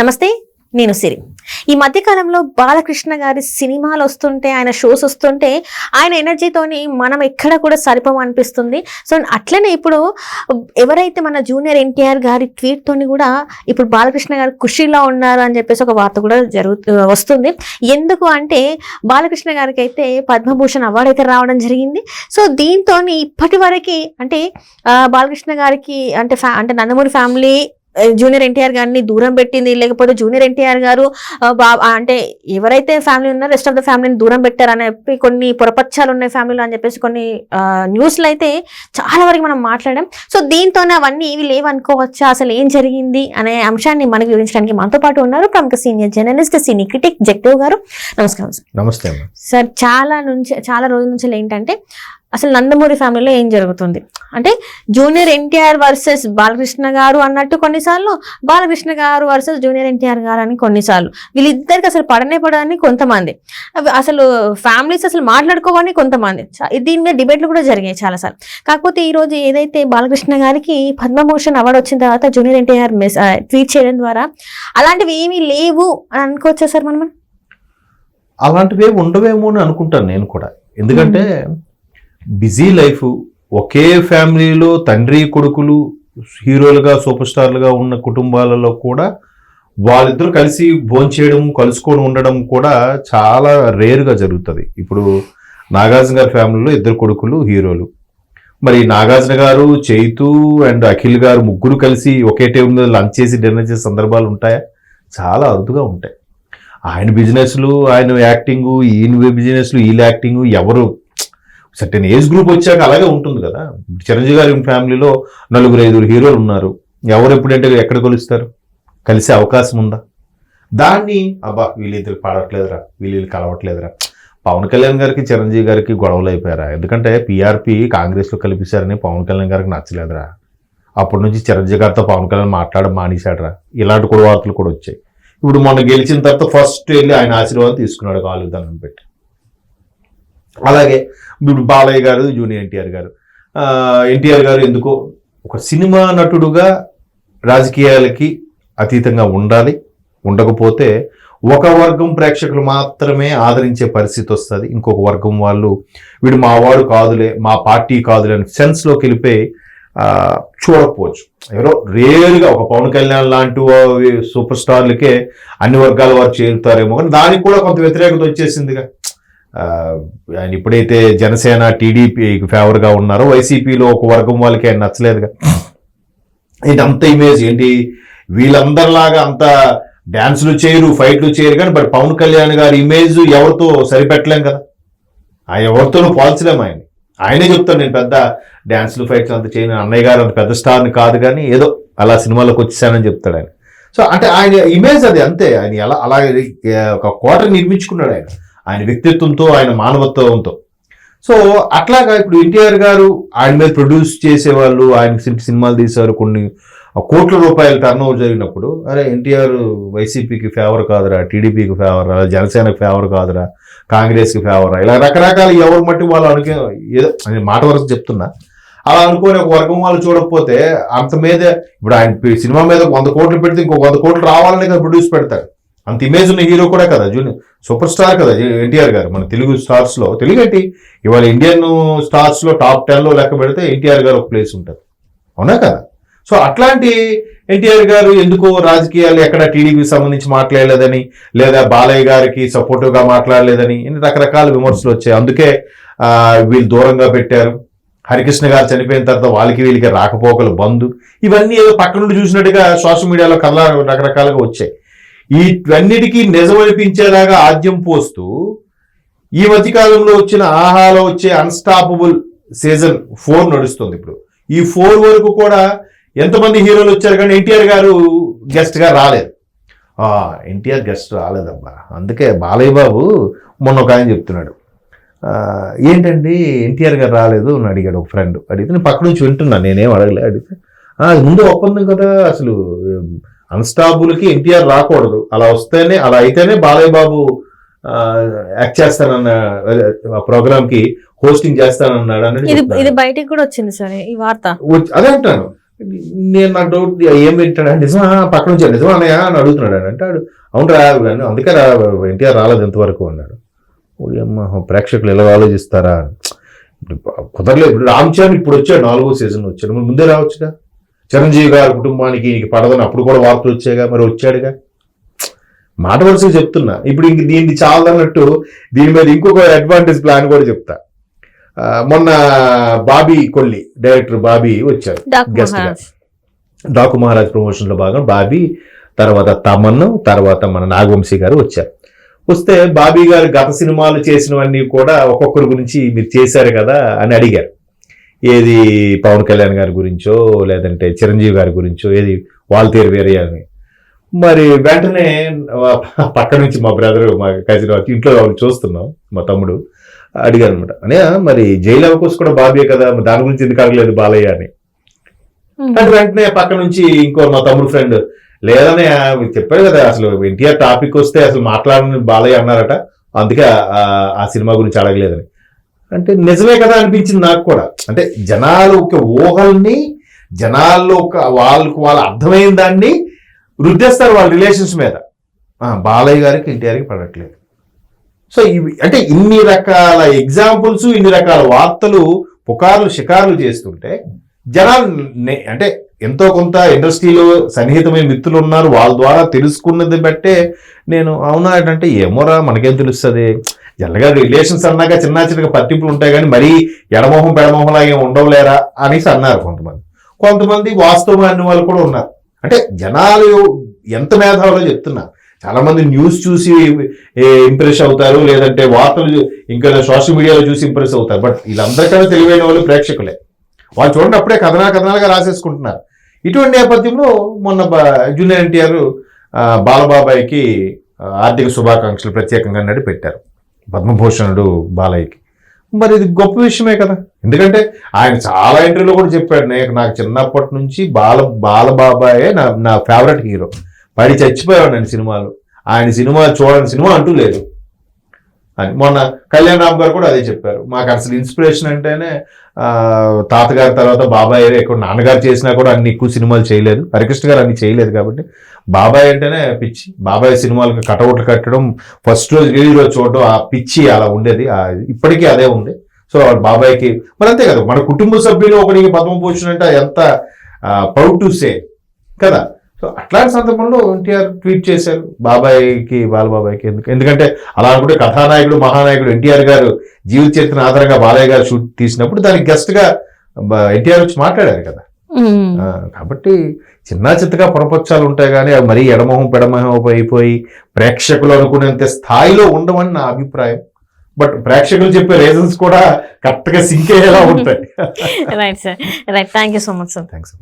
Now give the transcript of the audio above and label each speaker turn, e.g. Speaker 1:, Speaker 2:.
Speaker 1: నమస్తే నేను సిరి. ఈ మధ్యకాలంలో బాలకృష్ణ గారి సినిమాలు వస్తుంటే ఆయన షోస్ వస్తుంటే ఆయన ఎనర్జీతోని మనం ఎక్కడ కూడా సరిపోం అనిపిస్తుంది. సో అట్లనే ఇప్పుడు ఎవరైతే మన జూనియర్ ఎన్టీఆర్ గారి ట్వీట్ తోని కూడా ఇప్పుడు బాలకృష్ణ గారు ఖుషీలో ఉన్నారు అని చెప్పేసి ఒక వార్త కూడా జరుగు వస్తుంది. ఎందుకు అంటే బాలకృష్ణ గారికి అయితే పద్మభూషణ్ అవార్డు అయితే రావడం జరిగింది. సో దీంతో ఇప్పటి వరకు అంటే బాలకృష్ణ గారికి అంటే ఫ్యా అంటే నందమూరి ఫ్యామిలీ జూనియర్ ఎన్టీఆర్ గారిని దూరం పెట్టింది. లేకపోతే జూనియర్ ఎన్టీఆర్ గారు అంటే ఎవరైతే ఫ్యామిలీ ఉన్నారో రెస్ట్ ఆఫ్ ద ఫ్యామిలీని దూరం పెట్టారని చెప్పి కొన్ని పొరపచ్చాలు ఉన్నాయి ఫ్యామిలీలో అని చెప్పేసి కొన్ని న్యూస్లు అయితే చాలా వరకు మనం మాట్లాడాం. సో దీంతోనే అవన్నీ ఇవి లేవనుకోవచ్చా అసలు ఏం జరిగింది? అనే అంశాన్ని మనకు వివరించడానికి మనతో పాటు ఉన్నారు ప్రముఖ senior journalist cine critic Jagdev గారు. నమస్కారం సార్
Speaker 2: నమస్తే
Speaker 1: సార్ చాలా నుంచి చాలా రోజుల నుంచి ఏంటంటే అసలు నందమూరి ఫ్యామిలీలో ఏం జరుగుతుంది? అంటే జూనియర్ ఎన్టీఆర్ వర్సెస్ బాలకృష్ణ గారు అన్నట్టు కొన్నిసార్లు బాలకృష్ణ గారు వర్సెస్ జూనియర్ ఎన్టీఆర్ గారు అని కొన్నిసార్లు. వీళ్ళిద్దరికి అసలు పడనే పడని కొంతమంది. అసలు ఫ్యామిలీస్ అసలు మాట్లాడుకోవని కొంతమంది. దీని మీద డిబేట్లు కూడా జరిగాయి చాలాసార్లు. కాకపోతే ఈ రోజు ఏదైతే బాలకృష్ణ గారికి పద్మభూషణ్ అవార్డు వచ్చిన తర్వాత జూనియర్ ఎన్టీఆర్ మెస్ ట్వీట్ చేయడం ద్వారా అలాంటివి ఏమీ లేవు అని అనుకోవచ్చా సార్ మనం?
Speaker 2: అలాంటివి ఉండవేమో అని అనుకుంటాను నేను కూడా. ఎందుకంటే బిజీ లైఫ్ ఒకే ఫ్యామిలీలో తండ్రి కొడుకులు హీరోలుగా సూపర్ స్టార్లుగా ఉన్న కుటుంబాలలో కూడా వాళ్ళిద్దరూ కలిసి భోంచేయడం కలుసుకొని ఉండడం కూడా చాలా రేరుగా జరుగుతుంది. ఇప్పుడు నాగార్జున గారి ఫ్యామిలీలో ఇద్దరు కొడుకులు హీరోలు. మరి నాగార్జున గారు చైతు అండ్ అఖిల్ గారు ముగ్గురు కలిసి ఒకే టేబుల్ మీద లంచ్ చేసి డిన్నర్ చేసే సందర్భాలు ఉంటాయా? చాలా అరుదుగా ఉంటాయి. ఆయన బిజినెస్లు ఆయన యాక్టింగు ఈయన బిజినెస్లు వీళ్ళ యాక్టింగు ఎవరు సర్టెన్ ఏజ్ గ్రూప్ వచ్చాక అలాగే ఉంటుంది కదా. చిరంజీవి గారి ఫ్యామిలీలో నలుగురు ఐదుగురు హీరోలు ఉన్నారు. ఎవరు ఎప్పుడంటే ఎక్కడ కలుస్తారు? కలిసే అవకాశం ఉందా? దాన్ని అబ్బా వీళ్ళిద్దరు పాడట్లేదురా వీళ్ళు కలవట్లేదురా. పవన్ కళ్యాణ్ గారికి చిరంజీవి గారికి గొడవలు అయిపోయారా? ఎందుకంటే పీఆర్పీ కాంగ్రెస్లో కలిపిస్తారని పవన్ కళ్యాణ్ గారికి నచ్చలేదురా. అప్పటి నుంచి చిరంజీవి గారితో పవన్ కళ్యాణ్ మాట్లాడడం మానేశాడరా. ఇలాంటి కూడా వార్తలు కూడా వచ్చాయి. ఇప్పుడు మొన్న గెలిచిన తర్వాత ఫస్ట్ వెళ్ళి ఆయన ఆశీర్వాదం తీసుకున్నాడు కాలు దండం పెట్టి. అలాగే ఇప్పుడు బాలయ్య గారు జూనియర్ ఎన్టీఆర్ గారు. ఎన్టీఆర్ గారు ఎందుకో ఒక సినిమా నటుడుగా రాజకీయాలకి అతీతంగా ఉండాలి. ఉండకపోతే ఒక వర్గం ప్రేక్షకులు మాత్రమే ఆదరించే పరిస్థితి వస్తుంది. ఇంకొక వర్గం వాళ్ళు వీడు మా వాడు కాదులే మా పార్టీ కాదులే అని సెన్స్లోకి వెళ్ళిపోయి చూడకపోవచ్చు. ఎవరో రేరుగా ఒక పవన్ కళ్యాణ్ లాంటి సూపర్ స్టార్లకే అన్ని వర్గాల వారు చేరుతారేమో కానీ దానికి కూడా కొంత వ్యతిరేకత వచ్చేసిందిగా. ఆయన ఇప్పుడైతే జనసేన టీడీపీ ఫేవర్గా ఉన్నారో వైసీపీలో ఒక వర్గం వాళ్ళకి ఆయన నచ్చలేదుగా. ఏంటి అంత ఇమేజ్ ఏంటి? వీళ్ళందరిలాగా అంత డ్యాన్సులు చేయరు ఫైట్లు చేయరు కానీ బట్ పవన్ కళ్యాణ్ గారి ఇమేజ్ ఎవరితో సరిపెట్టలేం కదా. ఆయన ఎవరితోనూ పోల్చలేము ఆయన ఆయనే చెప్తాను నేను పెద్ద డ్యాన్సులు ఫైట్లు అంత చేయను అన్నయ్య గారు అంత పెద్ద స్టార్ని కాదు కానీ ఏదో అలా సినిమాలోకి వచ్చేసానని చెప్తాడు ఆయన. సో అంటే ఆయన ఇమేజ్ అది అంతే. ఆయన ఎలా అలా ఒక కోట నిర్మించుకున్నాడు ఆయన. ఆయన వ్యక్తిత్వంతో ఆయన మానవత్వంతో. సో అట్లాగా ఇప్పుడు ఎన్టీఆర్ గారు ఆయన మీద ప్రొడ్యూస్ చేసేవాళ్ళు ఆయన సినిమాలు తీశారు కొన్ని కోట్ల రూపాయల టర్న్ ఓవర్ జరిగినప్పుడు అరే ఎన్టీఆర్ వైసీపీకి ఫేవర్ కాదురా టీడీపీకి ఫేవర్ రా జనసేనకి ఫేవర్ కాదురా కాంగ్రెస్కి ఫేవర్ రా ఇలా రకరకాల ఎవరు మట్టి వాళ్ళు అనుకే ఏదో నేను మాట వరకు చెప్తున్నా. అలా అనుకోని ఒక వర్గం వాళ్ళు చూడకపోతే అంత మీద ఇప్పుడు ఆయన సినిమా మీద వంద కోట్లు పెడితే ఇంకో వంద కోట్లు రావాలని ప్రొడ్యూస్ పెడతారు. అంత ఇమేజ్ ఉన్న హీరో కూడా కదా జూనియర్ సూపర్ స్టార్ కదా ఎన్టీఆర్ గారు. మన తెలుగు స్టార్స్లో తెలుగు ఏంటి? ఇవాళ ఇండియన్ స్టార్స్లో టాప్ టెన్లో లెక్క పెడితే ఎన్టీఆర్ గారు ఒక ప్లేస్ ఉంటుంది. అవునా కదా? సో అట్లాంటి ఎన్టీఆర్ గారు ఎందుకో రాజకీయాలు ఎక్కడ టీడీపీకి సంబంధించి మాట్లాడలేదని లేదా బాలయ్య గారికి సపోర్టివ్గా మాట్లాడలేదని ఇన్ని రకరకాల విమర్శలు వచ్చాయి. అందుకే వీళ్ళు దూరంగా పెట్టారు. హరికృష్ణ గారు చనిపోయిన తర్వాత వాళ్ళకి వీళ్ళకి రాకపోకలు బంద్ ఇవన్నీ ఏదో పక్క నుండి చూసినట్టుగా సోషల్ మీడియాలో కల్లా రకరకాలుగా వచ్చాయి. వీటన్నిటికీ నిజం అనిపించేలాగా ఆద్యం పోస్తూ ఈ మధ్యకాలంలో వచ్చిన ఆహాలో వచ్చే అన్స్టాపబుల్ సీజన్ ఫోర్ నడుస్తుంది ఇప్పుడు. ఈ ఫోర్ వరకు కూడా ఎంతమంది హీరోలు వచ్చారు కానీ ఎన్టీఆర్ గారు గెస్ట్గా రాలేదు. ఎన్టీఆర్ గెస్ట్ రాలేదమ్మా అందుకే బాలయ్య బాబు మొన్న ఒక ఆయన చెప్తున్నాడు. ఏంటండి ఎన్టీఆర్ గారు రాలేదు? అని అడిగాడు ఒక ఫ్రెండ్ అడిగితే నేను పక్క నుంచి వింటున్నాను నేనేం అడగలే. అడిగితే అది ముందు ఒప్పందం కదా అసలు అన్స్టాబుల్కి ఎన్టీఆర్ రాకూడదు. అలా వస్తేనే అలా అయితేనే బాలయ్య బాబు యాక్ట్ చేస్తానన్న ప్రోగ్రామ్కి హోస్టింగ్ చేస్తానన్నాడు అని
Speaker 1: ఇది బయటికి కూడా వచ్చింది సరే ఈ వార్త.
Speaker 2: అదే అంటాను నేను నాకు డౌట్ ఏం వింటాడు నిజమా? పక్కన నుంచి నిజమా అన్నయ్య అని అడుగుతున్నాడు అంటాడు అవును రా కానీ అందుకే రా ఎన్టీఆర్ రాలేదు ఎంతవరకు అన్నాడు. అమ్మ ప్రేక్షకులు ఎలా ఆలోచిస్తారా? కుదరలేదు. ఇప్పుడు రామ్ చరణ్ ఇప్పుడు వచ్చాడు నాలుగో సీజన్ వచ్చాడు. ముందే రావచ్చుగా? చిరంజీవి గారి కుటుంబానికి పడదని అప్పుడు కూడా వార్తలు వచ్చాయిగా మరి వచ్చాడుగా? మాట వరుసగా చెప్తున్నా. ఇప్పుడు ఇంక దీనికి చాలదన్నట్టు దీని మీద ఇంకొక అడ్వాంటేజ్ ప్లాన్ కూడా చెప్తా. మొన్న బాబీ కొల్లి డైరెక్టర్ బాబీ వచ్చారు
Speaker 1: డాక్
Speaker 2: Guest గా.
Speaker 1: మహారాజ్.
Speaker 2: డాకు మహారాజ్ ప్రమోషన్లో భాగం. బాబీ తర్వాత తమన్ను తర్వాత మన నాగవంశీ గారు వచ్చారు. వస్తే బాబీ గారు గత సినిమాలు చేసినవన్నీ కూడా ఒక్కొక్కరి గురించి మీరు చేశారు కదా అని అడిగారు. ఏది పవన్ కళ్యాణ్ గారి గురించో లేదంటే చిరంజీవి గారి గురించో ఏది వాల్తేరు వేరే అని. మరి వెంటనే పక్క నుంచి మా బ్రదర్ మా కజిన్ ఇంట్లో వాళ్ళు చూస్తున్నాం మా తమ్ముడు. అడిగారు అనమాట అనే మరి జైలు అవకోసం కూడా బాబీ కదా దాని గురించి ఎందుకు అడగలేదు బాలయ్య అని? అంటే వెంటనే పక్క నుంచి ఇంకో మా తమ్ముడు ఫ్రెండ్ లేదని చెప్పాడు కదా అసలు ఎన్టీఆర్ టాపిక్ వస్తే అసలు మాట్లాడని బాలయ్య అన్నారట అందుకే ఆ- ఆ సినిమా గురించి అడగలేదని. అంటే నిజమే కదా అనిపించింది నాకు కూడా. అంటే జనాలు ఒక ఊహల్ని జనాల్లో ఒక వాళ్ళకు వాళ్ళ అర్థమైన దాన్ని రుద్దేస్తారు వాళ్ళ రిలేషన్స్ మీద. బాలయ్య గారికి ఎన్టీఆర్కి పడట్లేదు. సో ఇవి అంటే ఇన్ని రకాల ఎగ్జాంపుల్స్ ఇన్ని రకాల వార్తలు పుకార్లు షికార్లు చేస్తుంటే జనాలు నే- అంటే ఎంతో కొంత ఇండస్ట్రీలో సన్నిహితమైన మిత్రులు ఉన్నారు. వాళ్ళ ద్వారా తెలుసుకున్నది బట్టే నేను అవునా అంటే ఏమోరా మనకేం తెలుస్తుంది? జనరల్గా రిలేషన్స్ అన్నాక చిన్న చిన్నగా పట్టింపులు ఉంటాయి కానీ మరీ ఎడమోహం పెడమోహంలా ఏం ఉండవులేరా అనేసి అన్నారు కొంతమంది. కొంతమంది వాస్తవం అన్న వాళ్ళు కూడా ఉన్నారు. అంటే జనాలు ఎంత మేధావులో చెప్తున్నా చాలామంది న్యూస్ చూసి ఇంప్రెస్ అవుతారు లేదంటే వార్తలు ఇంకా సోషల్ మీడియాలో చూసి ఇంప్రెస్ అవుతారు. బట్ వీళ్ళందరికన్నా తెలివైన వాళ్ళు ప్రేక్షకులే. వాళ్ళు చూడండి అప్పుడే కథనా కథనాలుగా రాసేసుకుంటున్నారు. ఇటువంటి నేపథ్యంలో మొన్న జూనియర్ ఎన్టీఆర్ బాలబాబాయికి బాలబాబాయ్కి ఆర్థిక శుభాకాంక్షలు ప్రత్యేకంగా నడిపెట్టారు. పెట్టారు పద్మభూషణుడు బాలయ్యకి. మరి ఇది గొప్ప విషయమే కదా. ఎందుకంటే ఆయన చాలా ఇంటర్వ్యూలో కూడా చెప్పాడు నేను నాకు చిన్నప్పటి నుంచి బాల బాలబాబాయే నా నా ఫేవరెట్ హీరో. పడి చచ్చిపోయాడు నేను సినిమాలు. ఆయన సినిమా చూడని సినిమా అంటూ లేదు. అని. మొన్న కళ్యాణ్ రామ్ గారు కూడా అదే చెప్పారు. మాకు అసలు ఇన్స్పిరేషన్ అంటేనే తాతగారి తర్వాత బాబాయ్ ఎక్కువ నాన్నగారు చేసినా కూడా అన్ని ఎక్కువ సినిమాలు చేయలేదు. హరికృష్ణ గారు అన్ని చేయలేదు కాబట్టి బాబాయ్ అంటేనే పిచ్చి. బాబాయ్ సినిమాలకు కటౌట్లు కట్టడం ఫస్ట్ రోజు రిలీజ్ రోజు చూడడం ఆ పిచ్చి అలా ఉండేది. ఇప్పటికీ అదే ఉంది. సో వాళ్ళ బాబాయ్కి మరి అంతే కదా. మన కుటుంబ సభ్యులు ఒకరికి పద్మభూషణ్ అంటే ఎంత ప్రౌడ్ టు సే కదా? సో అట్లాంటి సందర్భంలో ఎన్టీఆర్ ట్వీట్ చేశారు బాబాయ్కి బాలబాబాయ్కి ఎందుకు? ఎందుకంటే అలా అనుకుంటే కథానాయకుడు మహానాయకుడు ఎన్టీఆర్ గారు జీవిత చరిత్ర ఆధారంగా బాలయ్య గారు షూట్ తీసినప్పుడు దానికి గెస్ట్గా ఎన్టీఆర్ వచ్చి మాట్లాడారు కదా. కాబట్టి చిన్న చిత్తగా పొరపచ్చాలు ఉంటాయి కానీ అవి మరీ ఎడమొహం పెడమొహం అయిపోయి ప్రేక్షకులు అనుకునేంత స్థాయిలో ఉండవని నా అభిప్రాయం. బట్ ప్రేక్షకులు చెప్పే రీజన్స్ కూడా కరెక్ట్గా సింక్ అయ్యేలా ఉంటాయి.
Speaker 1: Right sir right thank you so much sir
Speaker 2: thanks